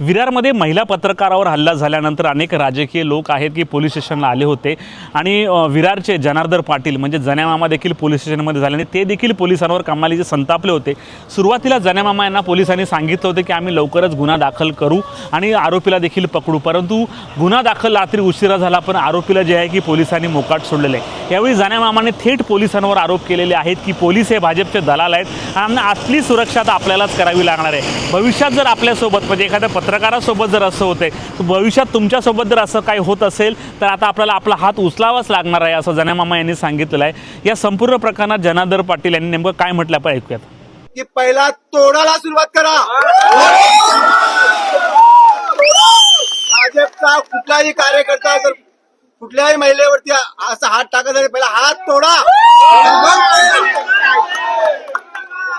विरारमध्ये महिला पत्रकारावर हल्ला झाल्यानंतर अनेक राजकीय लोक आहेत की पोलीस स्टेशनला आले होते. आणि विरारचे जनार्दन पाटील म्हणजे जन्यामामा देखील पोलीस स्टेशनमध्ये झाले आणि ते देखील पोलिसांवर कमालीचे संतापले होते. सुरुवातीला जन्यामामा यांना पोलिसांनी सांगितलं होतं की आम्ही लवकरच गुन्हा दाखल करू आणि आरोपीला देखील पकडू. परंतु गुन्हा दाखल रात्री उशिरा झाला पण आरोपीला जे आहे की पोलिसांनी मोकाट सोडलेलं. आहे यावेळी जन्यामामाने थेट पोलिसांवर आरोप केलेले आहेत की पोलीस हे भाजपचे दलाल आहेत. आणि असली सुरक्षा तर आपल्यालाच करावी लागणार आहे. भविष्यात जर आपल्यासोबत म्हणजे एखाद्या पत्रकारासोबत जर असं होतंय भविष्यात तुमच्यासोबत जर असं काही होत असेल तर आता आपल्याला आपला हात उचलावाच लागणार आहे असं जनामामा यांनी सांगितलेलं आहे. या संपूर्ण प्रकरणात जनार्दन पाटील यांनी नेमकं काय म्हटलं आपण ऐकूयात. की पहिला तोडाला सुरुवात करा. भाजपचा कुठलाही कार्यकर्ता जर कुठल्याही महिलेवरती असा हात टाकत पहिला हात तोडा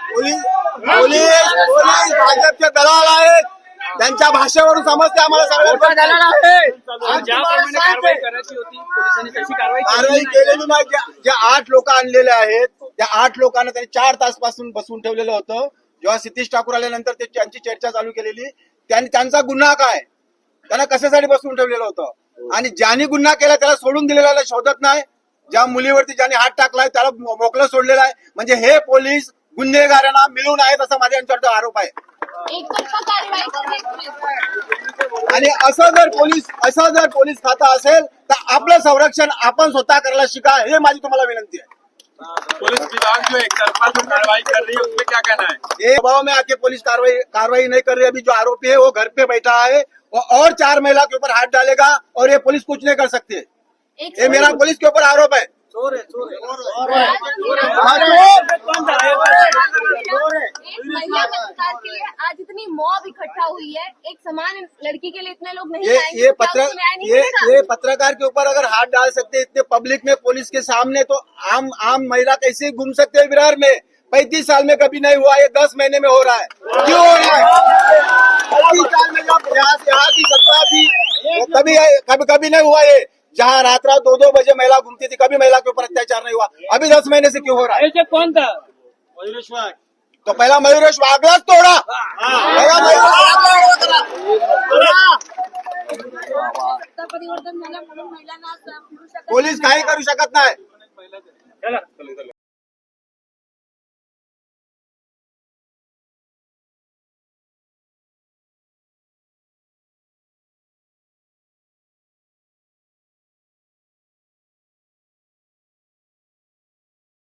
पोलीस पोलीस पोलीस भाजपचे दलाल आहेत त्यांच्या भाषेवरून समजते आम्हाला सगळ्यांना ज्याप्रमाणे कारवाई करायची होती पोलिसांनी तशी कारवाई कारवाई केलेली नाही. ज्या आठ लोक आणलेले आहेत त्या आठ लोकांना त्यांनी चार तासपासून बसवून ठेवलेलं होतं. जेव्हा सतीश ठाकूर आल्यानंतर ते त्यांची चर्चा चालू केलेली. त्यांनी त्यांचा गुन्हा काय? त्यांना कशासाठी बसवून ठेवलेलं होतं? आणि ज्यांनी गुन्हा केला त्याला सोडून दिलेला शोधत नाही. ज्या मुलीवरती ज्यांनी हात टाकलाय त्याला मोकळं सोडलेलं आहे. म्हणजे हे पोलीस गुन्हेगारांना मिळून आहेत असा माझ्या यांच्यावर आरोप आहे. आणि असं जर पोलीस असं जर पोलीस खाता असेल तर आपलं संरक्षण आपण स्वतः करायला शिका हे माझी तुम्हाला विनंती आहे. पुलिस विभाग जो एक तरफा जो कार्रवाई कर रही है उसमें क्या कहना है? ये दबाव में आके पुलिस कार्रवाई कार्रवाई नहीं कर रही अभी जो आरोपी है वो घर पे बैठा है वो और चार महिला के ऊपर हाथ डालेगा और ये पुलिस कुछ नहीं कर सकती ये मेरा पुलिस के ऊपर आरोप है। एक महिला पत्रकार के लिए आज इतनी मॉब इकट्ठा हुई है। एक समान लड़की के लिए इतने लोग नहीं ये आएँगे ये तो पत्र नहीं ये ये पत्रकार के ऊपर अगर हाथ डाल सकते हैं इतने पब्लिक में पुलिस के सामने तो आम आम महिला कैसे घूम सकते हैं विरार में? पैंतीस साल में कभी नहीं हुआ ये दस महीने में हो रहा है। क्यों हो रहा है? पैंतीस साल में जब यहाँ से यहाँ की सत्ता थी कभी कभी कभी नहीं हुआ ये। जहाँ रात रात दो दो बजे महिला घूमती थी कभी महिला के ऊपर अत्याचार नहीं हुआ। अभी दस महीने से क्यों हो रहा है? ऐसे कौन था? तो पहिला मयुरेश वाघलाच तोडा. पहिला मयुरेश पोलीस काही करू शकत नाही.